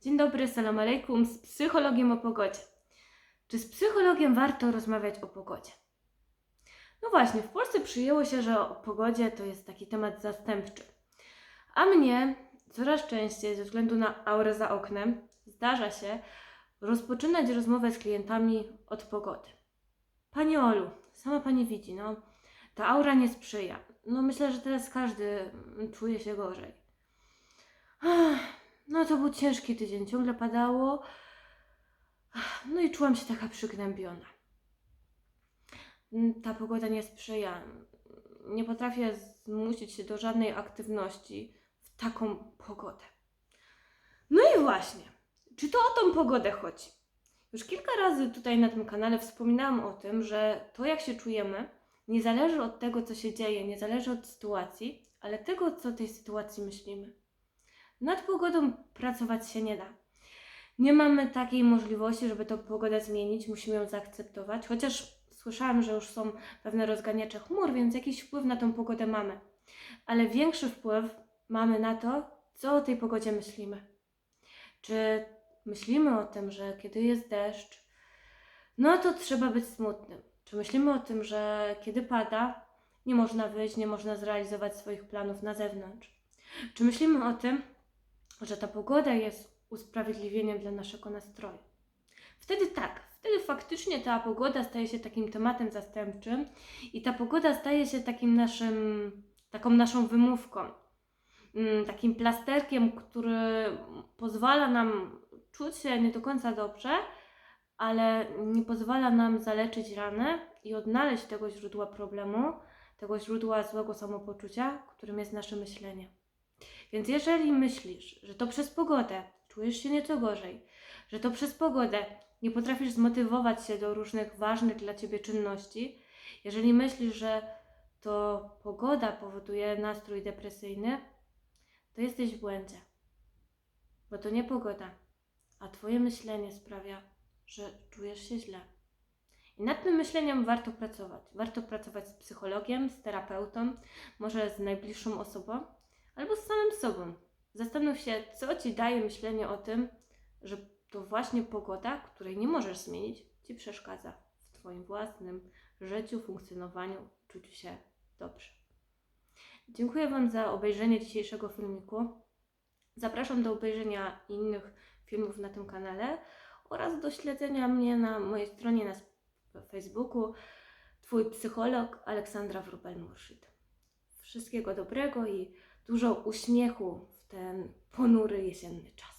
Dzień dobry, salam alaikum, z psychologiem o pogodzie. Czy z psychologiem warto rozmawiać o pogodzie? No właśnie, w Polsce przyjęło się, że o pogodzie to jest taki temat zastępczy. A mnie coraz częściej, ze względu na aurę za oknem, zdarza się rozpoczynać rozmowę z klientami od pogody. Pani Olu, sama Pani widzi, no, ta aura nie sprzyja. No myślę, że teraz każdy czuje się gorzej. No to był ciężki tydzień, ciągle padało. No i czułam się taka przygnębiona. Mm, Ta pogoda nie sprzyja. Nie potrafię zmusić się do żadnej aktywności w taką pogodę. No i właśnie, czy to o tą pogodę chodzi? Już kilka razy tutaj na tym kanale wspominałam o tym, że to jak się czujemy nie zależy od tego, co się dzieje, nie zależy od sytuacji, ale tego, co tej sytuacji myślimy. Nad pogodą pracować się nie da. Nie mamy takiej możliwości, żeby tę pogodę zmienić, musimy ją zaakceptować, chociaż słyszałam, że już są pewne rozganiacze chmur, więc jakiś wpływ na tą pogodę mamy. Ale większy wpływ mamy na to, co o tej pogodzie myślimy. Czy myślimy o tym, że kiedy jest deszcz, no to trzeba być smutnym? Czy myślimy o tym, że kiedy pada, nie można wyjść, nie można zrealizować swoich planów na zewnątrz? Czy myślimy o tym, że ta pogoda jest usprawiedliwieniem dla naszego nastroju? Wtedy tak, wtedy faktycznie ta pogoda staje się takim tematem zastępczym i ta pogoda staje się takim naszym, taką naszą wymówką, mm, takim plasterkiem, który pozwala nam czuć się nie do końca dobrze, ale nie pozwala nam zaleczyć ranę i odnaleźć tego źródła problemu, tego źródła złego samopoczucia, którym jest nasze myślenie. Więc jeżeli myślisz, że to przez pogodę czujesz się nieco gorzej, że to przez pogodę nie potrafisz zmotywować się do różnych ważnych dla ciebie czynności, jeżeli myślisz, że to pogoda powoduje nastrój depresyjny, to jesteś w błędzie. Bo to nie pogoda, a twoje myślenie sprawia, że czujesz się źle. I nad tym myśleniem warto pracować. Warto pracować z psychologiem, z terapeutą, może z najbliższą osobą, albo z samym sobą. Zastanów się, co ci daje myślenie o tym, że to właśnie pogoda, której nie możesz zmienić, ci przeszkadza w Twoim własnym życiu, funkcjonowaniu, czuciu się dobrze. Dziękuję Wam za obejrzenie dzisiejszego filmiku. Zapraszam do obejrzenia innych filmów na tym kanale oraz do śledzenia mnie na mojej stronie na Facebooku Twój psycholog Aleksandra Wrubel-Murszyd. Wszystkiego dobrego i dużo uśmiechu w ten ponury jesienny czas.